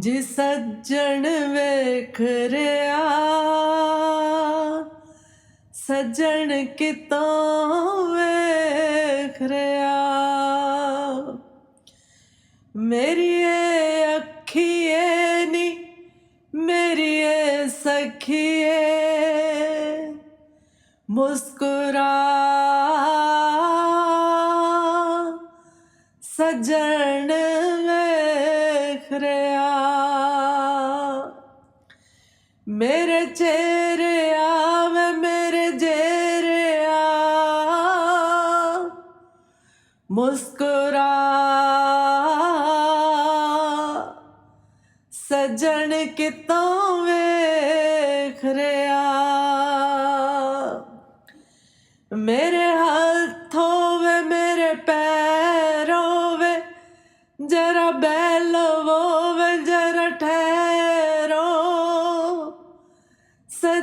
ਜੀ ਸੱਜਣ ਵੇਖ ਰਿਆ ਸੱਜਣ ਕਿਤੋਂ ਵੇਖ ਰਿਆ ਮੇਰੀ ਏ ਅੱਖੀਏ ਨੀ, ਮੇਰੀ ਏ ਸਖੀਏ। ਮੁਸਕਰਾ, ਸੱਜਣ ਵੇਖ ਰਿਆ ਮੇਰੇ ਚਿਹਰੇ ਆਵੇ ਮੇਰੇ ਜੇਰੇ ਮੁਸਕਰਾ। ਸਜਣ ਕਿਤੋਂ ਵੇਖ ਰਿਆ ਮੇਰੇ ਹੱਥੋਂ ਵੇ ਮੇਰੇ ਪੈਰੋਂ ਵੇ ਜਰਾ ਬੈਲਵੋ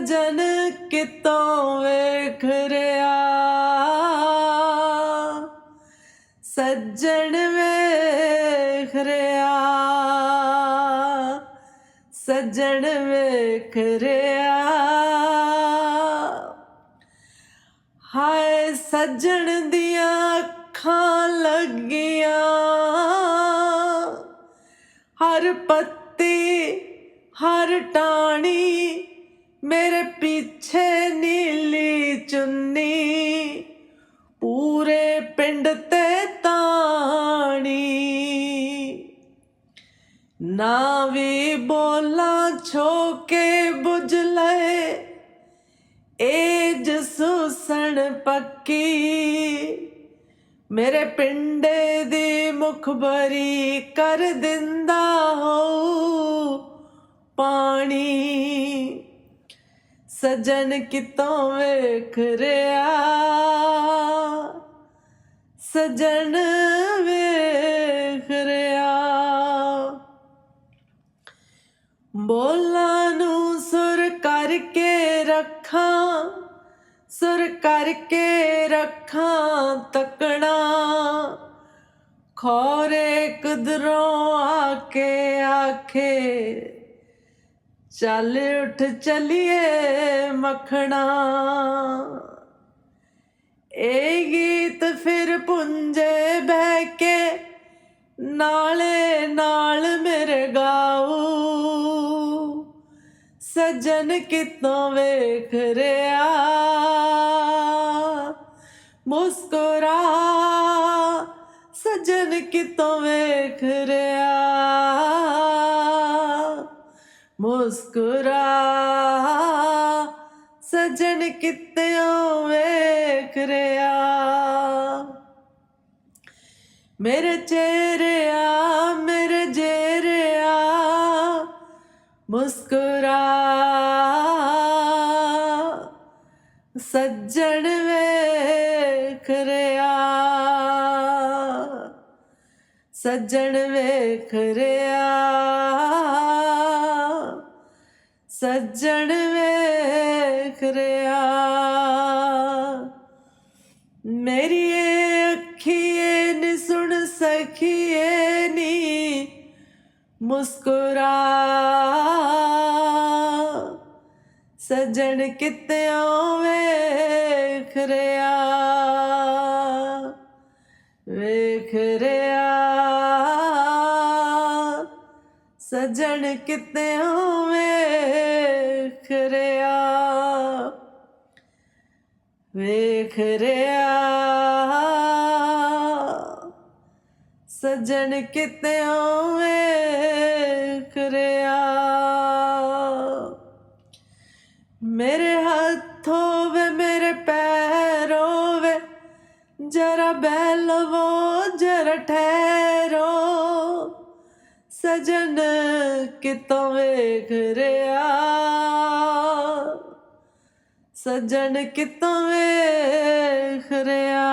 ਸਜਣ ਕਿਤੋਂ ਵੇਖ ਰਿਆ? ਸੱਜਣ ਵੇਖ ਰਿਆ। ਸੱਜਣ ਵੇਖ ਰਿਆ। ਹਾਏ ਸੱਜਣ ਦੀਆਂ ਅੱਖਾਂ ਲੱਗੀਆਂ। ਹਰ ਪੱਤੀ, ਹਰ ਟਾਣੀ ਮੇਰੇ ਪਿੱਛੇ ਨੀਲੀ ਚੁੰਨੀ, ਪੂਰੇ ਪਿੰਡ ਤੇ ਤਾਣੀ। ਨਾ ਵੀ ਬੋਲਾਂ ਛੋਕੇ ਬੁਝ ਲਏ, ਏ ਜਸੂਸਣ ਪੱਕੀ। ਮੇਰੇ ਪਿੰਡੇ ਦੀ ਮੁਖਬਰੀ ਕਰ ਦਿੰਦਾ ਹੋ ਪਾਣੀ। ਸਜਣ ਕਿਤੋਂ ਵੇਖ ਰਿਆ? ਸਜਣ ਵੇਖ ਰਿਆ? ਬੋਲਾਂ ਨੂੰ ਸੁਰ ਕਰਕੇ ਰੱਖਾਂ, ਸੁਰ ਕਰਕੇ ਰੱਖਾਂ ਤਕਣਾ। ਖੋਰੇ ਕੁਦਰੋਂ ਆ ਕੇ ਆਖੇ ਚੱਲ ਉੱਠ ਚਲੀਏ ਮੱਖਣਾ। ਇਹ ਗੀਤ ਫਿਰ ਪੁੰਜੇ ਬਹਿ ਕੇ ਨਾਲੇ ਨਾਲ ਮੇਰੇ ਗਾਉ ਸਜਣ ਕਿਤੋਂ ਵੇਖ ਰਿਆ, ਮੁਸਕਰਾ। ਸਜਣ ਕਿਤੋਂ ਵੇਖ ਰਿਆ। ਮੁਸਕਰਾ। ਸਜਣ ਕਿਤੋਂ ਵੇਖ ਰਿਆ। ਮੇਰੇ ਚਿਹਰੇ ਮੇਰੇ ਜੇਰੇ ਮੁਸਕਰਾ। ਸੱਜਣ ਵੇਖ ਰਿਆ। ਸੱਜਣ ਵੇਖ ਰਿਆ। ਸੱਜਣ ਵੇਖ ਰਿਆ। ਮੇਰੀ ਅੱਖੀਏ ਨੀ ਸੁਣ ਸਖੀਏ ਨੀ, ਮੁਸਕਰਾ। ਸੱਜਣ ਕਿਤਿਓਂ ਵੇਖ ਰਿਆ। ਵੇਖ ਰਿਆ। ਸਜਣ ਕਿਤੇ ਹੋਵੇ ਰਿਆ। ਵੇਖ ਰਿਆ। ਸਜਣ ਕਿਤਿਓਂ ਵੇਖ ਰਿਆ। ਮੇਰੇ ਹੱਥ ਹੋਵੇ ਮੇਰੇ ਪੈਰ ਵੇ, ਜਰਾ ਬੈਲਵੋ ਜਰਾ ਠਹਿਰੋ। ਸਜਣ ਕਿਤੋਂ ਵੇਖ ਰਿਆ? ਸਜਣ ਕਿਤੋਂ ਵੇਖ ਰਿਆ?